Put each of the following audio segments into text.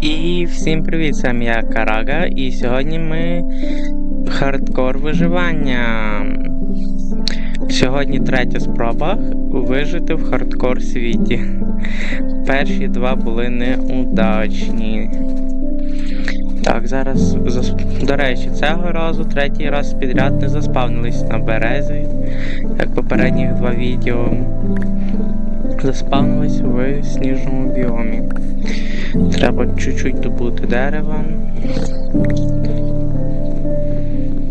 І всім привіт, сам я Карага, і сьогодні ми хардкор виживання. Сьогодні третя спроба вижити в хардкор світі. Перші два були неудачні. Так, зараз, до речі, цього разу третій раз підряд не заспавнились на березі, як попередніх два відео. Заспавнились в сніжному біомі. Треба чуть-чуть добути дерева.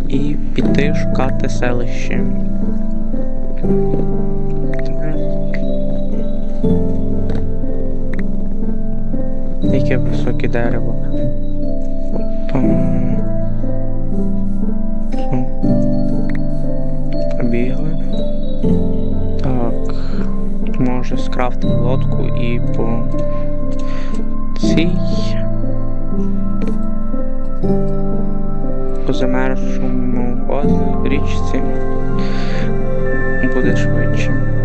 І піти шукати селище. Яке високе дерево. Побігли. Може скрафти лодку і по цій по замерзшому річці буде швидше.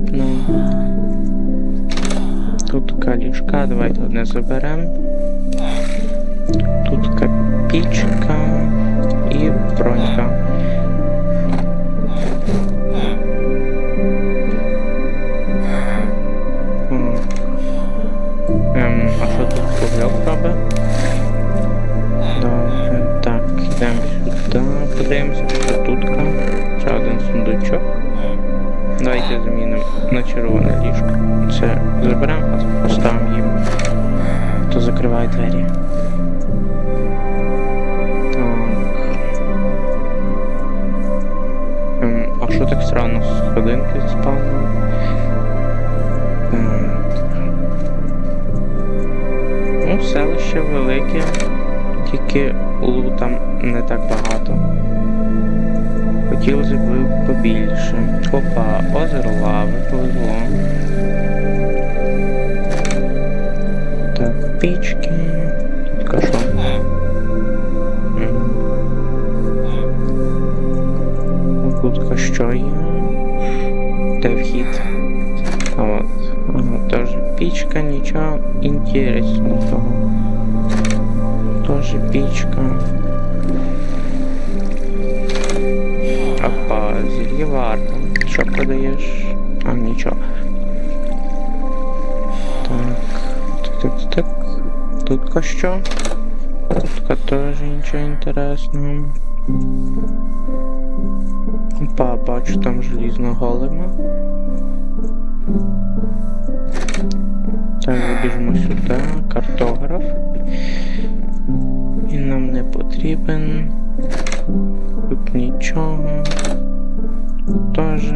Потрібно. Тут калішка, давайте одне заберемо. Тут копійчика і бронька. Ем, а що тут кругляк робить? Добре, так, йдемо сюди, подивимося, що тут. Ще один сундучок. Давайте замінимо на червоне ліжко. Це заберемо, поставимо їм. То закриває двері. Так. Ем, а що так странно? Сходинки спавнили? Так. Ну, селище велике, тільки лутам не так багато. Хотілося б побільше. Опа, озеро лави, повезло. Так, пічки. Тут кашо. Тут що є? Де вхід? А от. Ага, теж пічка, нічого інтересного. Що продаєш? А, нічого. Так. Так, так, так. Тут що? Тут теж нічого інтересного. Опа, бачу там желізного голема. Так, забіжимо сюди. Картограф. Він нам не потрібен. Тут нічого. Теж.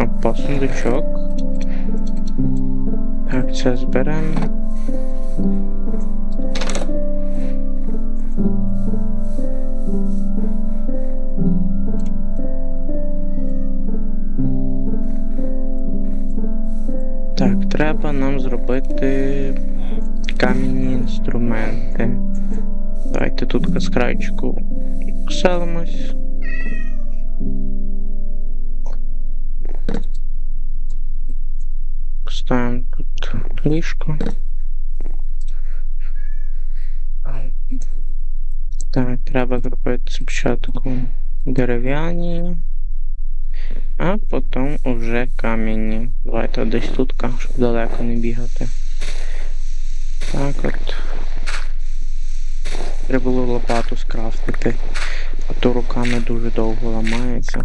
Опа, сундучок. Так, це зберемо. Так, треба нам зробити камінні інструменти. Давайте тут з крайчику селимось. Тут. Так, треба зробити спочатку дерев'яні, а потім уже кам'яні. Давайте десь тут, щоб далеко не бігати. Так от. Треба було лопату скрафтити, а то руками дуже довго ламається.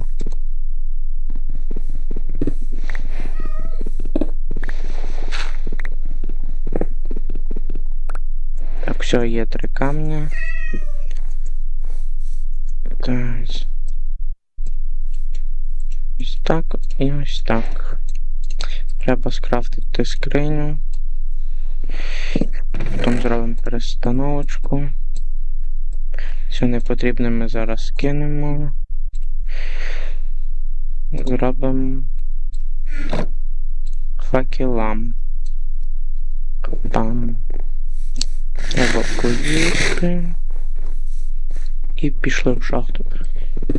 Все, є три камня. Так. Ось так і ось так. Треба скрафтити скриню. Потім зробимо перестановочку. Все непотрібне ми зараз кинемо. Зробимо факелам. Там. Треба поїсти. І пішли в шахту.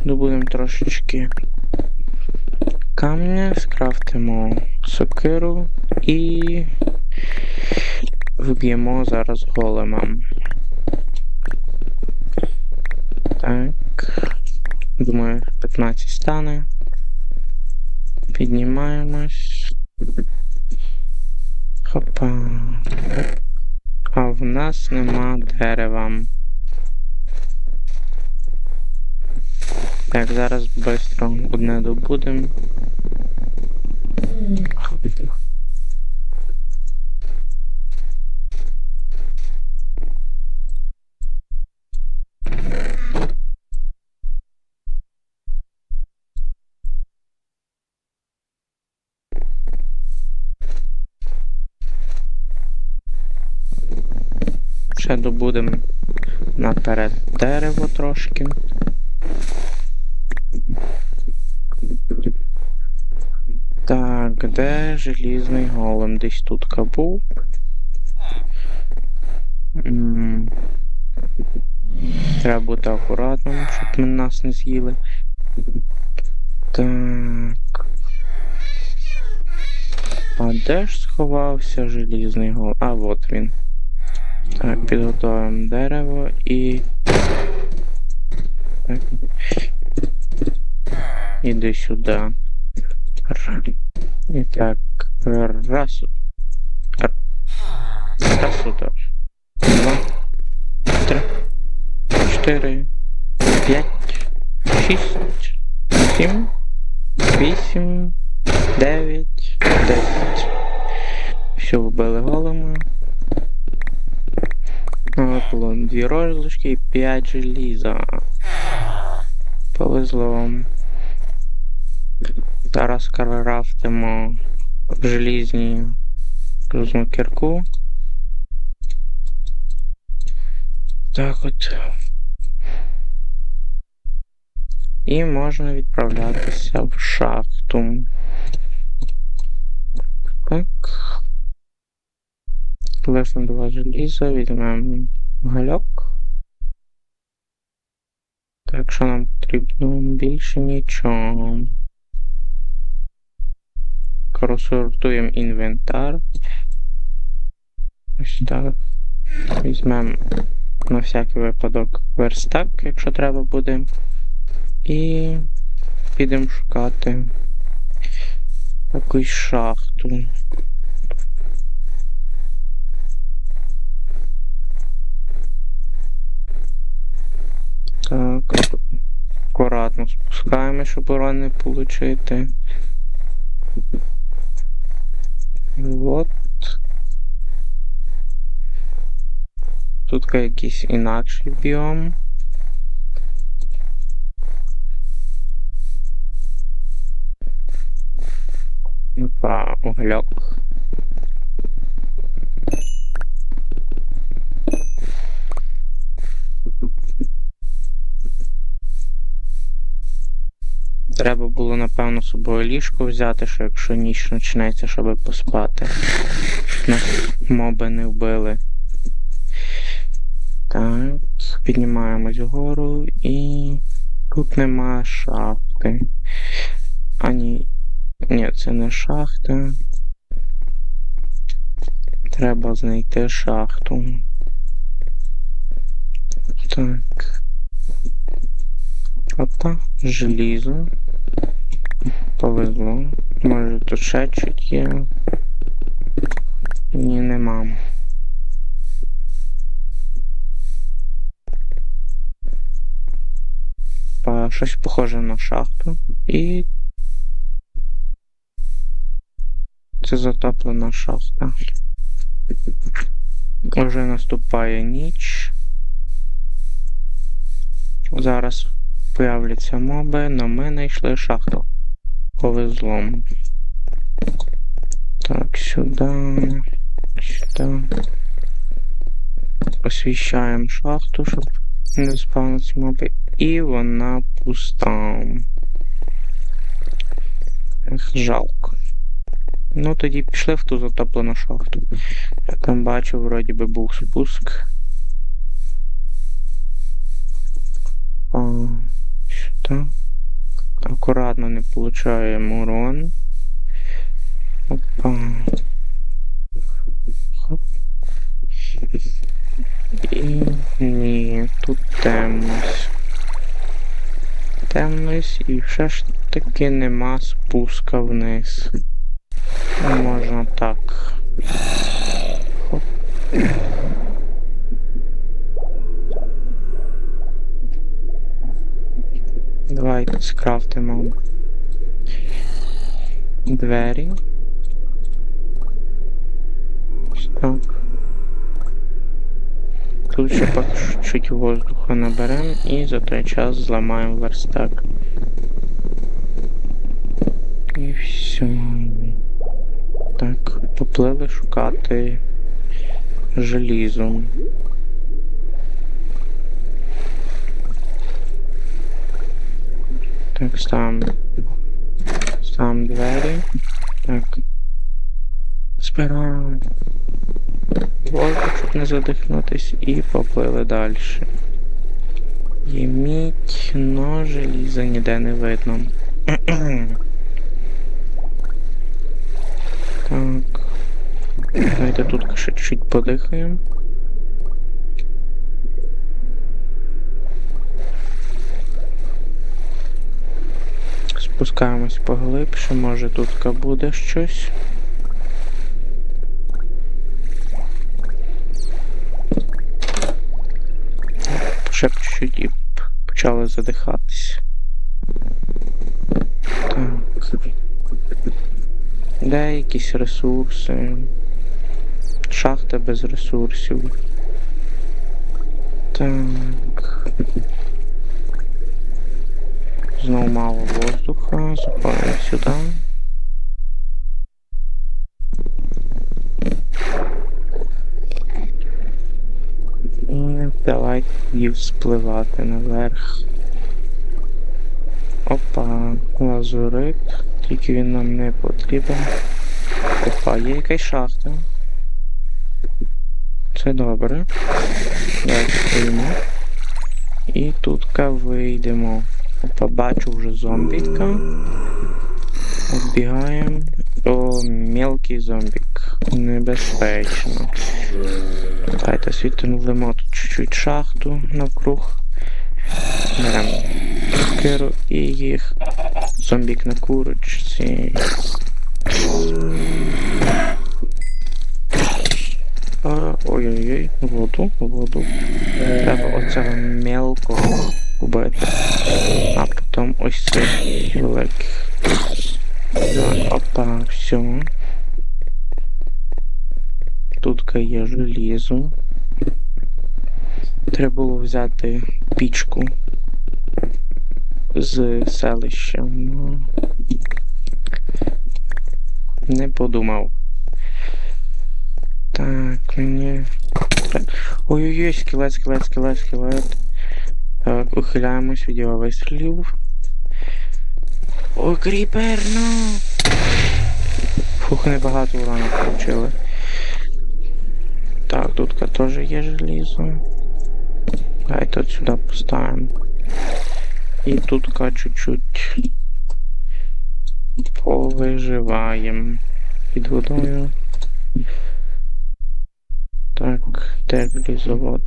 Добудемо трошечки камня, скрафтимо сокиру і вб'ємо зараз големом. Так. Думаю, 15 стане. Піднімаємось. Хопа. В нас нема дерева. Так, зараз швидко одне добудемо. Ще добудемо наперед дерево трошки. Так, де желізний голем? Десь тут був. М, Треба бути акуратним, щоб ми нас не з'їли. Так. А де ж сховався желізний голем? А, от він. Так, підготуємо дерево і. Так. Іди сюди. І так. Раз. Раз удар. Два. Три. Чотири. П'ять. Шість. Сім. Вісім. Дев'ять. Десять. Все вбили голими. Було дві розлучки і 5 желіза. Повезло вам. Зараз крафтимо желізні грузну кірку. Так от. І можна відправлятися в шахту. Так. Лишно два желіза, візьмемо гальок. Так що нам потрібно більше нічого. Розсортуємо інвентар. Ось так. Візьмемо на всякий випадок верстак, якщо треба буде. І підемо шукати якусь шахту. Так, акуратно спускаємо, щоб урон не отримати. Вот. Тут якийсь інакший біом. Опа, угольок. З собою ліжко взяти, що якщо ніч почнеться, щоб поспати. Нас моби не вбили. Так, піднімаємось вгору і тут нема шахти. А ні. Ні, це не шахта. Треба знайти шахту. Так. Ота, желізо. Повезло. Може тут ще чуть є. Ні, нема. Щось похоже на шахту. І. Це затоплена шахта. Уже наступає ніч. Зараз появляться моби, але ми знайшли шахту. Повезло. Так, сюди. Сюди. Освіщаємо шахту, щоб не спавнилися моби. І вона пуста. Ех, жалко. Ну тоді пішли в ту затоплену шахту. Я там бачу, вроді би був спуск. А, сюди. Акуратно не получаємо урон. Опа. Хоп. І ні, тут темність. Темність і все ж таки нема спуска вниз. Можна так. Хоп. Давайте скрафтимо двері. Так. Тут ще по чуть воздуха наберемо і за той час зламаємо верстак. І все. Так, поплили шукати желізо. Так, ставимо. Ставимо двері. Так. Збираємо воздух, щоб не задихнутись, і поплили далі. Є мідь, но желіза ніде не видно. Так. Давайте тут ще чуть подихаємо. Спускаємось поглибше, може тут буде щось. Ще чуть-чуть і почали задихатись. Так. Де якісь ресурси? Шахта без ресурсів. Так. Знову мало воздуха. Заходимо сюди. І давай тоді спливати наверх. Опа, лазурит. Тільки він нам не потрібен. Опа, є якась шахта. Це добре. Давай стоїмо. І тут вийдемо. Опа, бачу вже зомбіка. Оббігаємо. О, мелкий зомбік. Небезпечно. Давайте світимо тут чуть-чуть шахту навкруг. Беремо киру і їх. Зомбік на курочці. Ой-ой-ой, воду, воду. Треба оцього мелкого убити. А потім ось цих великих. Так, опа, все. Тут є желізо. Треба було взяти пічку з селища. Ну, не подумав. Так, мені. Ой-ой-ой, скелет, скелет, скелет, скелет. Так, ухиляємось від його вистрілів. Ой, кріпер, ну! Фух, небагато урона получили. Так, тут теж є желізо. Давай тут сюди поставимо. І тут чуть-чуть повиживаємо під водою. Так, теплізовод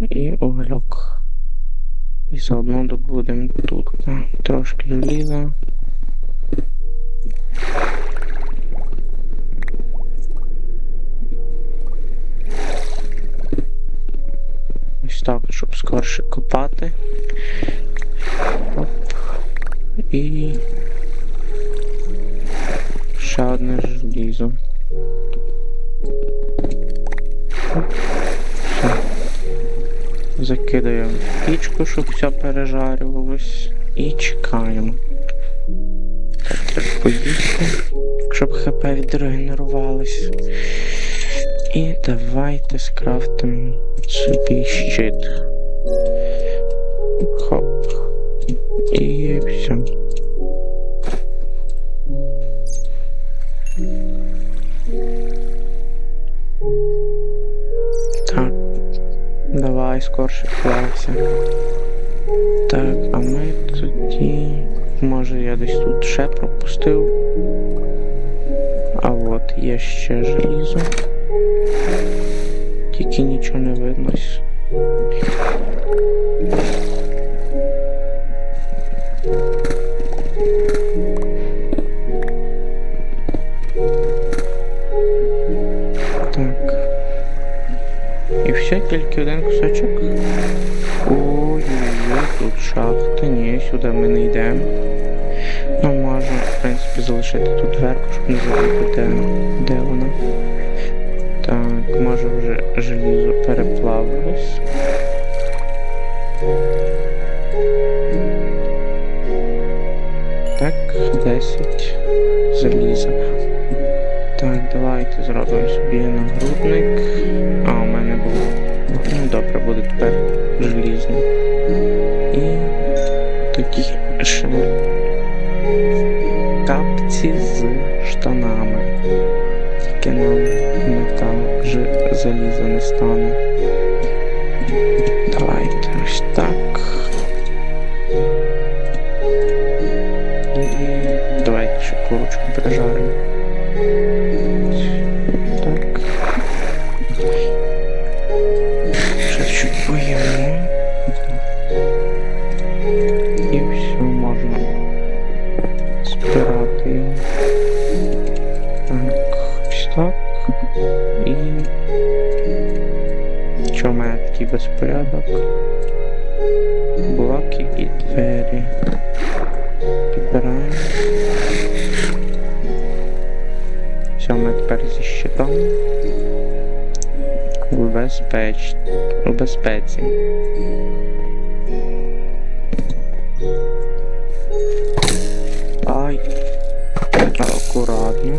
і угольок. І заодно добудемо тут трошки желіза. Ось так, щоб скорше копати. Оп. І ще одне желізо. Оп. Закидаємо пічку, щоб все пережарювалось. І чекаємо. Так, треба поїсти, щоб ХП відрегенерувалось. І давайте скрафтимо собі щит. Хоп. І все. Давай скорше клався. Так, а ми тоді. Може я десь тут ще пропустив. А от є ще желізо. Тільки нічого не видно. Тільки один кусочок. Ой-ой-ой, тут шахта. Ні, сюди ми не йдемо. Ну, можна, в принципі, залишити тут дверку, щоб не забути, де, де вона. Так, може вже желізо переплавилось. Так, 10 заліза. Так, давайте зробимо собі нагрудник. А, He's. Тепер зі щитом. У безпеч... У безпеці. Ай. Акуратно.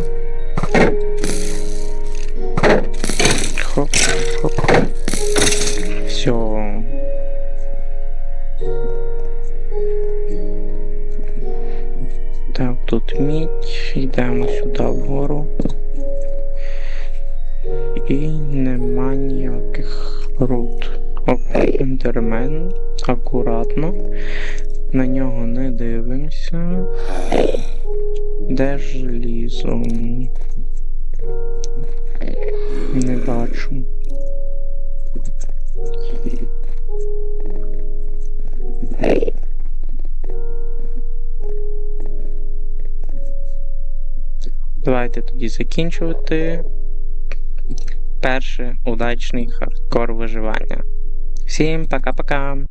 Хоп, хоп. Все. Так, тут мідь. Йдемо сюди І нема ніяких руд. Оп, ендермен. Акуратно. На нього не дивимося. Де ж желізо? Не бачу. Давайте тоді закінчувати. Перший удачний хардкор виживання. Всім пока-пока!